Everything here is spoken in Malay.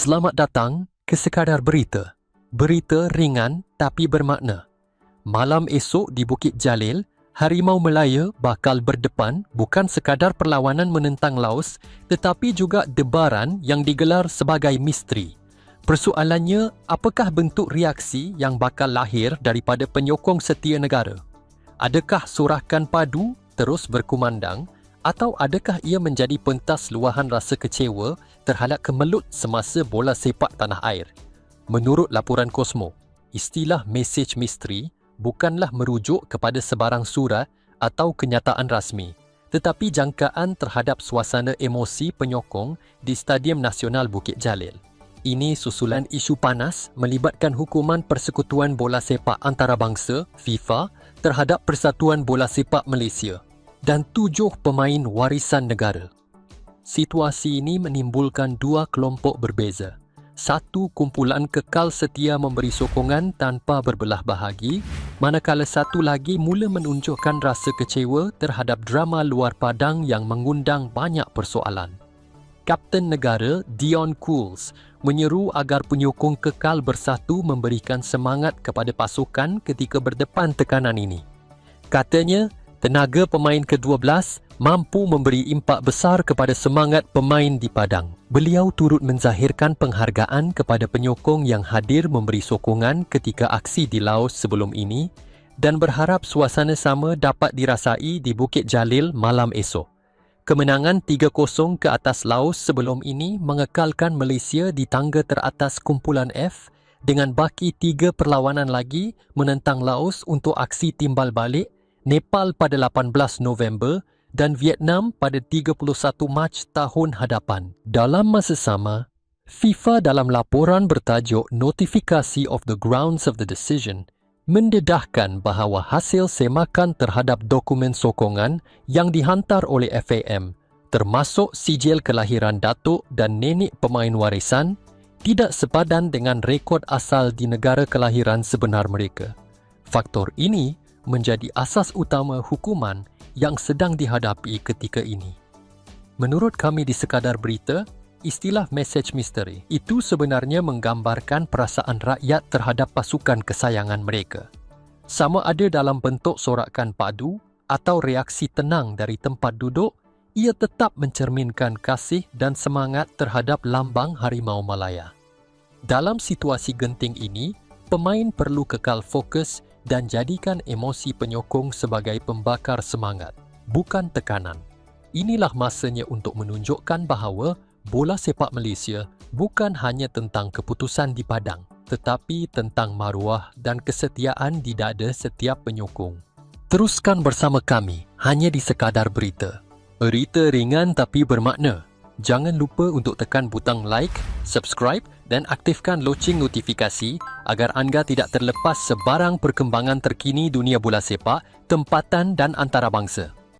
Selamat datang ke Sekadar Berita. Berita ringan tapi bermakna. Malam esok di Bukit Jalil, Harimau Melaya bakal berdepan bukan sekadar perlawanan menentang Laos tetapi juga debaran yang digelar sebagai misteri. Persoalannya, apakah bentuk reaksi yang bakal lahir daripada penyokong setia negara? Adakah sorakan padu terus berkumandang atau adakah ia menjadi pentas luahan rasa kecewa terhadap kemelut semasa bola sepak tanah air? Menurut laporan Kosmo, istilah mesej misteri bukanlah merujuk kepada sebarang surat atau kenyataan rasmi, tetapi jangkaan terhadap suasana emosi penyokong di Stadium Nasional Bukit Jalil. Ini susulan isu panas melibatkan hukuman Persekutuan Bola Sepak Antarabangsa FIFA terhadap Persatuan Bola Sepak Malaysia dan tujuh pemain warisan negara. Situasi ini menimbulkan dua kelompok berbeza. Satu kumpulan kekal setia memberi sokongan tanpa berbelah bahagi, manakala satu lagi mula menunjukkan rasa kecewa terhadap drama luar padang yang mengundang banyak persoalan. Kapten negara Dion Cools menyeru agar penyokong kekal bersatu memberikan semangat kepada pasukan ketika berdepan tekanan ini. Katanya, tenaga pemain ke-12 mampu memberi impak besar kepada semangat pemain di padang. Beliau turut menzahirkan penghargaan kepada penyokong yang hadir memberi sokongan ketika aksi di Laos sebelum ini dan berharap suasana sama dapat dirasai di Bukit Jalil malam esok. Kemenangan 3-0 ke atas Laos sebelum ini mengekalkan Malaysia di tangga teratas kumpulan F dengan baki tiga perlawanan lagi menentang Laos untuk aksi timbal balik, Nepal pada 18 November dan Vietnam pada 31 Mac tahun hadapan. Dalam masa sama, FIFA dalam laporan bertajuk Notification of the Grounds of the Decision mendedahkan bahawa hasil semakan terhadap dokumen sokongan yang dihantar oleh FAM termasuk sijil kelahiran datuk dan nenek pemain warisan tidak sepadan dengan rekod asal di negara kelahiran sebenar mereka. Faktor ini menjadi asas utama hukuman yang sedang dihadapi ketika ini. Menurut kami di Sekadar Berita, Istilah message misteri itu sebenarnya menggambarkan perasaan rakyat terhadap pasukan kesayangan mereka. Sama ada dalam bentuk sorakan padu atau reaksi tenang dari tempat duduk, ia tetap mencerminkan kasih dan semangat terhadap lambang Harimau Malaya. Dalam situasi genting ini, pemain perlu kekal fokus dan jadikan emosi penyokong sebagai pembakar semangat, bukan tekanan. Inilah masanya untuk menunjukkan bahawa bola sepak Malaysia bukan hanya tentang keputusan di padang tetapi tentang maruah dan kesetiaan di dada setiap penyokong. Teruskan bersama kami hanya di sekadar berita. Berita ringan tapi bermakna. Jangan lupa untuk tekan butang like, subscribe dan aktifkan loceng notifikasi agar anda tidak terlepas sebarang perkembangan terkini dunia bola sepak, tempatan dan antarabangsa.